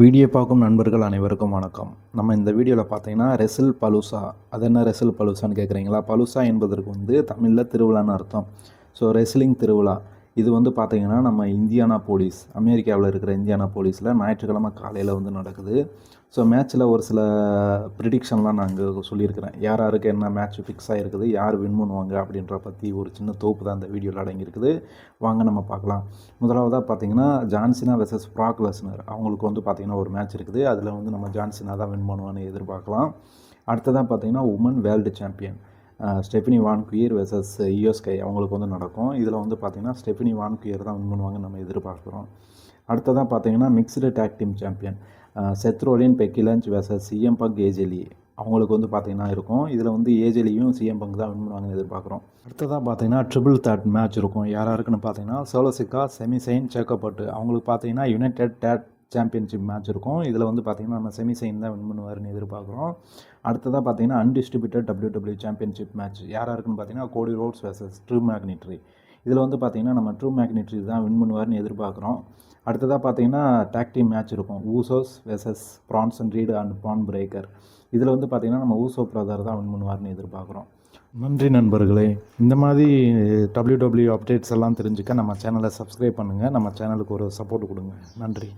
Video பார்க்கும் நண்பர்கள் அனைவருக்கும் வணக்கம். நம்ம இந்த வீடியோவில் பார்த்தீங்கன்னா ரெசில் பலுசா. அது என்ன ரெசில் பலுசான்னு கேட்குறீங்களா பலுசா என்பதற்கு வந்து தமிழில் திருவிழான்னு அர்த்தம். ஸோ ரெஸ்லிங் திருவிழா. இது வந்து பார்த்திங்கன்னா நம்ம இந்தியானா போலீஸ் அமெரிக்காவில் இருக்கிற இந்தியானா போலீஸில் ஞாயிற்றுக்கிழமை காலையில் வந்து நடக்குது. ஸோ மேட்ச்சில் ஒரு சில ப்ரிடிக்ஷன்லாம் நான் அங்கே சொல்லியிருக்கிறேன். யார் யாருக்கு என்ன மேட்ச் ஃபிக்ஸ் ஆகிருக்குது யார் வின் பண்ணுவாங்க அப்படின்ற பற்றி ஒரு சின்ன தோப்பு தான் இந்த வீடியோவில் அடங்கியிருக்குது. வாங்க நம்ம பார்க்கலாம். முதலாவதாக பார்த்தீங்கன்னா ஜான்சினா வெர்சஸ் ப்ராக் லெஸ்னர். அவங்களுக்கு வந்து பார்த்திங்கன்னா ஒரு மேட்ச் இருக்குது. அதில் வந்து நம்ம ஜான்சினா தான் வின் பண்ணுவான்னு எதிர்பார்க்கலாம். அடுத்ததாக பார்த்தீங்கன்னா woman world champion Stephanie Vaquer versus Iyo Sky அவங்களுக்கு வந்து நடக்கும். இதில் வந்து பார்த்திங்கன்னா ஸ்டெஃபினி வான் குயர் தான் வின் பண்ணுவாங்கன்னு நம்ம எதிர்பார்க்குறோம். அடுத்ததாக பார்த்தீங்கன்னா mixed tag team champion Seth Rollins Becky Lynch versus CM Punk AJ Lee அவங்களுக்கு வந்து பார்த்திங்கன்னா இருக்கும். இதில் வந்து ஏஜெலியும் சிஎம் பங்க் தான் வின் பண்ணுவாங்கன்னு எதிர்பார்க்குறோம். அடுத்ததாக பார்த்தீங்கன்னா ட்ரிபிள் தேர்ட் மேட்ச் இருக்கும். யார் யாருக்குன்னு பார்த்தீங்கன்னா சோலோசிக்கா செமிசைன் சேக்கப்பட்டு அவங்களுக்கு பார்த்தீங்கன்னா யுனைடெட் டேட் சாம்பியன்ஷிப் மேட்ச் இருக்கும். இதில் வந்து பார்த்திங்கன்னா நம்ம செமிசைன் தான் வின் பண்ணுவார்னு எதிர்பார்க்குறோம். அடுத்ததாக பார்த்தீங்கன்னா undisputed W W championship match யாராக இருக்குன்னு பார்த்தீங்கன்னா கோடி ரோட்ஸ் வேர்சஸ் ட்ரூ மேக்னிட்ரி இதில் வந்து பார்த்திங்கன்னா நம்ம ட்ரூ மேக்னிட்ரி தான் வின் பண்ணுவார்னு எதிர்பார்க்குறோம். அடுத்ததாக பார்த்தீங்கன்னா டாக்டிவ் மேட்ச் இருக்கும். Usos versus Bronson Reed and Bron Breakker இதில் வந்து பார்த்திங்கன்னா நம்ம ஊசோ பிரதர் தான் வின் பண்ணுவார்னு எதிர்பார்க்குறோம். நன்றி நண்பர்களே. இந்த மாதிரி டபிள்யூ டபிள்யூ அப்டேட்ஸ் எல்லாம் தெரிஞ்சுக்க நம்ம சேனலை சப்ஸ்கிரைப் பண்ணுங்கள் நம்ம சேனலுக்கு ஒரு சப்போர்ட் கொடுங்க. நன்றி.